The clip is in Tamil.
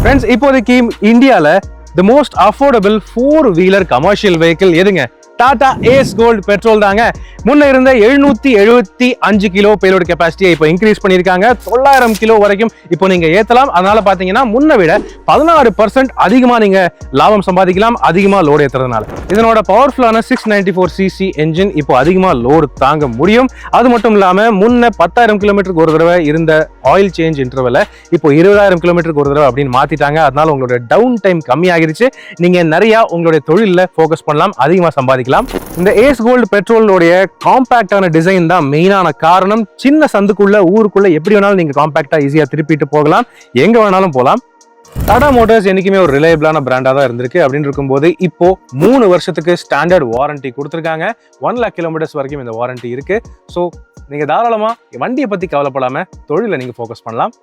ஃப்ரெண்ட்ஸ் இப்போதைக்கு இந்தியாவில் the most affordable four wheeler commercial vehicle எதுங்க? டாடா ஏஸ் கோல்டு பெட்ரோல் தாங்க. முன்ன இருந்த எழுநூத்தி எழுபத்தி அஞ்சு கிலோ பேலோட கெப்பாசிட்டியை இப்போ இன்க்ரீஸ் பண்ணியிருக்காங்க. தொள்ளாயிரம் கிலோ வரைக்கும் இப்போ நீங்க ஏத்தலாம். அதனால பாத்தீங்கன்னா முன்ன விட பதினாறு பர்சன்ட் அதிகமா நீங்க லாபம் சம்பாதிக்கலாம். அதிகமா லோடு ஏத்துறதுனால. இதனோட பவர்ஃபுல்லான six ninety four CC engine இப்போ அதிகமா லோடு தாங்க முடியும். அது மட்டும் இல்லாம முன்ன பத்தாயிரம் கிலோமீட்டருக்கு ஒரு தடவை இருந்த ஆயில் சேஞ்ச் இன்டர்வல இப்போ இருபதாயிரம் கிலோமீட்டருக்கு ஒரு தடவை அப்படின்னு மாத்திட்டாங்க. அதனால உங்களோட டவுன் டைம் கம்மியாகிருச்சு. நீங்க நிறைய உங்களுடைய தொழிலில் ஃபோக்கஸ் பண்ணலாம். அதிகமாக சம்பாதிக்கலாம். இந்த ஏஸ் கோல்டு பெட்ரோலோடைய காம்பேக்டான டிசைன் தான் மெயினான காரணம். சின்ன சந்துக்குள்ள ஊருக்குள்ள எப்படி வேணாலும் நீங்க காம்பேக்டா ஈஸியா திருப்பிட்டு போகலாம். எங்க வேணாலும் போகலாம் டாடா மோட்டார்ஸ் என்றைக்குமே ஒரு ரிலையபிளான பிராண்டாக தான் இருந்திருக்கு. அப்படின்னு இருக்கும்போது இப்போ மூணு வருஷத்துக்கு ஸ்டாண்டர்ட் வாரண்டி கொடுத்துருக்காங்க. ஒன் லேக் கிலோமீட்டர்ஸ் வரைக்கும் இந்த வாரண்டி இருக்கு. ஸோ நீங்கள் தாராளமா வண்டியை பற்றி கவலைப்படாம தொழிலை நீங்க ஃபோக்கஸ் பண்ணலாம்.